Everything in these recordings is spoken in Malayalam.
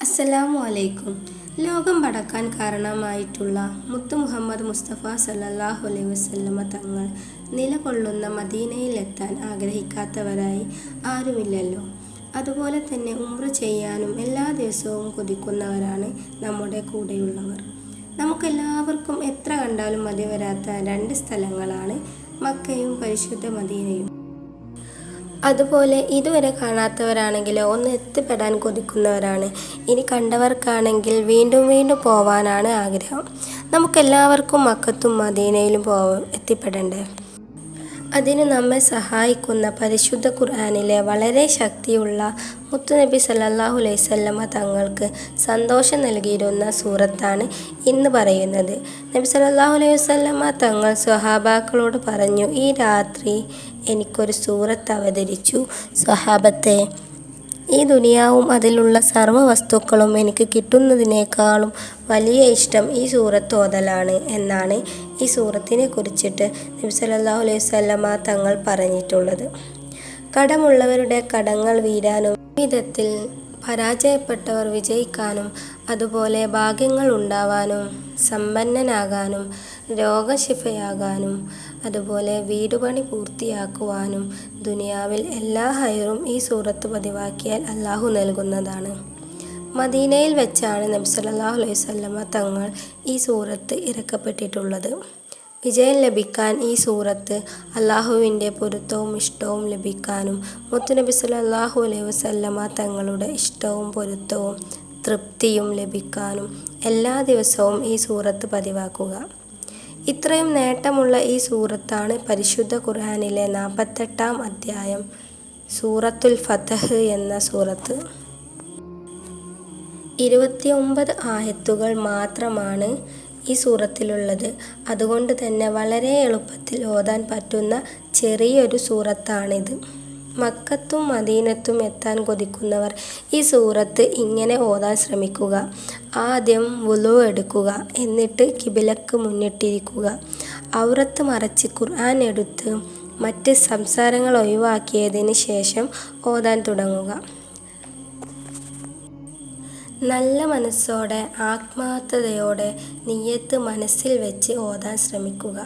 അസ്സലാമു അലൈക്കും ലോകം പടക്കാൻ കാരണമായിട്ടുള്ള മുത്തു മുഹമ്മദ് മുസ്തഫ സല്ലല്ലാഹു അലൈഹി വസല്ലമ തങ്ങൾ നിലകൊള്ളുന്ന മദീനയിലെത്താൻ ആഗ്രഹിക്കാത്തവരായി ആരുമില്ലല്ലോ. അതുപോലെ തന്നെ ഉംറ ചെയ്യാനും എല്ലാ ദിവസവും കൊതിക്കുന്നവരാണ് നമ്മുടെ കൂടെയുള്ളവർ. നമുക്കെല്ലാവർക്കും എത്ര കണ്ടാലും മതി വരാത്ത രണ്ട് സ്ഥലങ്ങളാണ് മക്കയും പരിശുദ്ധ മദീനയും. അതുപോലെ ഇതുവരെ കാണാത്തവരാണെങ്കിൽ ഒന്ന് എത്തിപ്പെടാൻ കൊതിക്കുന്നവരാണ്. ഇനി കണ്ടവർക്കാണെങ്കിൽ വീണ്ടും വീണ്ടും പോവാനാണ് ആഗ്രഹം. നമുക്കെല്ലാവർക്കും മക്കത്തും മദീനയിലും പോ എത്തിപ്പെടണ്ടേ? അതിന് നമ്മെ സഹായിക്കുന്ന പരിശുദ്ധ ഖുർആാനിലെ വളരെ ശക്തിയുള്ള മുത്തുനബി സല്ലാഹു അലൈഹി വസല്ലമ തങ്ങൾക്ക് സന്തോഷം നൽകിയിരുന്ന സൂറത്താണ് ഇന്ന് പറയുന്നത്. നബി സല്ലാഹു അലൈഹി വസല്ലമ തങ്ങൾ സ്വഹാബാക്കളോട് പറഞ്ഞു ഈ രാത്രി എനിക്കൊരു സൂറത്ത് അവതരിച്ചു. സ്വഹാബത്തെ ഈ ദുനിയാവും അതിലുള്ള സർവ വസ്തുക്കളും എനിക്ക് കിട്ടുന്നതിനേക്കാളും വലിയ ഇഷ്ടം ഈ സൂറത്ത് ഓതലാണ് എന്നാണ് ഈ സൂറത്തിനെ കുറിച്ചിട്ട് നബ്സല്ലാഹു അലൈഹി തങ്ങൾ പറഞ്ഞിട്ടുള്ളത്. കടമുള്ളവരുടെ കടങ്ങൾ വീരാനും വിധത്തിൽ പരാജയപ്പെട്ടവർ വിജയിക്കാനും അതുപോലെ ഭാഗ്യങ്ങൾ ഉണ്ടാവാനും സമ്പന്നനാകാനും രോഗശിഫയാകാനും അതുപോലെ വീടുപണി പൂർത്തിയാക്കുവാനും ദുനിയാവിൽ എല്ലാ ഹൈറും ഈ സൂറത്ത് പതിവാക്കിയാൽ അള്ളാഹു നൽകുന്നതാണ്. മദീനയിൽ വെച്ചാണ് നബി സല്ലല്ലാഹു അലൈഹി വസല്ലമ തങ്ങൾ ഈ സൂറത്ത് ഇറക്കപ്പെട്ടിട്ടുള്ളത്. വിജയം ലഭിക്കാൻ ഈ സൂറത്ത് അള്ളാഹുവിന്റെ പൊരുത്തവും ഇഷ്ടവും ലഭിക്കാനും മുത്തുനബി സല്ലല്ലാഹു അലൈഹി വസല്ലമ തങ്ങളുടെ ഇഷ്ടവും പൊരുത്തവും തൃപ്തിയും ലഭിക്കാനും എല്ലാ ദിവസവും ഈ സൂറത്ത് പതിവാക്കുക. ഇത്രയും നേട്ടമുള്ള ഈ സൂറത്താണ് പരിശുദ്ധ ഖുർആനിലെ നാൽപ്പത്തെട്ടാം അധ്യായം സൂറത്തുൽ ഫതഹ് എന്ന സൂറത്ത്. ഇരുപത്തിയൊമ്പത് ആയത്തുകൾ മാത്രമാണ് ഈ സൂറത്തിലുള്ളത്. അതുകൊണ്ട് തന്നെ വളരെ എളുപ്പത്തിൽ ഓതാൻ പറ്റുന്ന ചെറിയൊരു സൂറത്താണിത്. മക്കത്തും മദീനത്തും എത്താൻ കൊതിക്കുന്നവർ ഈ സൂറത്ത് ഇങ്ങനെ ഓതാൻ ശ്രമിക്കുക. ആദ്യം വുളു എടുക്കുക എന്നിട്ട് കിബിലക്ക് മുന്നിട്ടിരിക്കുക. ഔറത്ത് മറച്ച് ഖുർആൻ എടുത്ത് മറ്റ് സംസാരങ്ങൾ ഒഴിവാക്കിയതിന് ശേഷം ഓതാൻ തുടങ്ങുക. നല്ല മനസ്സോടെ ആത്മാർത്ഥതയോടെ നീയത്ത് മനസ്സിൽ വെച്ച് ഓതാൻ ശ്രമിക്കുക.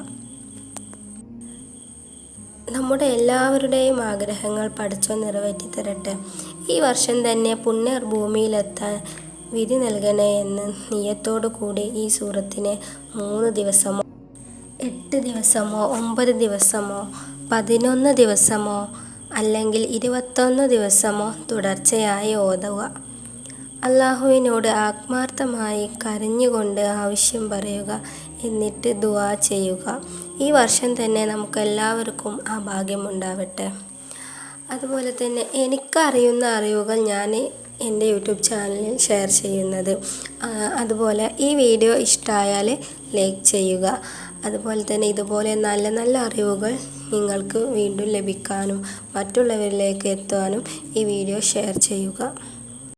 നമ്മുടെ എല്ലാവരുടെയും ആഗ്രഹങ്ങൾ പഠിച്ചോ നിറവേറ്റി തരട്ടെ ഈ വർഷം തന്നെ പുണ്യർ ഭൂമിയിലെത്താൻ വിധി നൽകണേ എന്ന് നീയത്തോടു കൂടി ഈ സൂറത്തിനെ മൂന്ന് ദിവസമോ എട്ട് ദിവസമോ ഒമ്പത് ദിവസമോ പതിനൊന്ന് ദിവസമോ അല്ലെങ്കിൽ ഇരുപത്തൊന്ന് ദിവസമോ തുടർച്ചയായി ഓതുക. അള്ളാഹുവിനോട് ആത്മാർത്ഥമായി കരഞ്ഞുകൊണ്ട് ആവശ്യം പറയുക എന്നിട്ട് ദുവാ ചെയ്യുക. ഈ വർഷം തന്നെ നമുക്കെല്ലാവർക്കും ആ ഭാഗ്യം ഉണ്ടാവട്ടെ. അതുപോലെ തന്നെ എനിക്കറിയുന്ന അറിവുകൾ ഞാൻ എന്റെ യൂട്യൂബ് ചാനലിൽ ഷെയർ ചെയ്യുന്നത്. അതുപോലെ ഈ വീഡിയോ ഇഷ്ടമായാൽ ലൈക്ക് ചെയ്യുക. അതുപോലെ തന്നെ ഇതുപോലെ നല്ല നല്ല അറിവുകൾ നിങ്ങൾക്ക് വീണ്ടും ലഭിക്കാനും മറ്റുള്ളവരിലേക്ക് എത്താനും ഈ വീഡിയോ ഷെയർ ചെയ്യുക.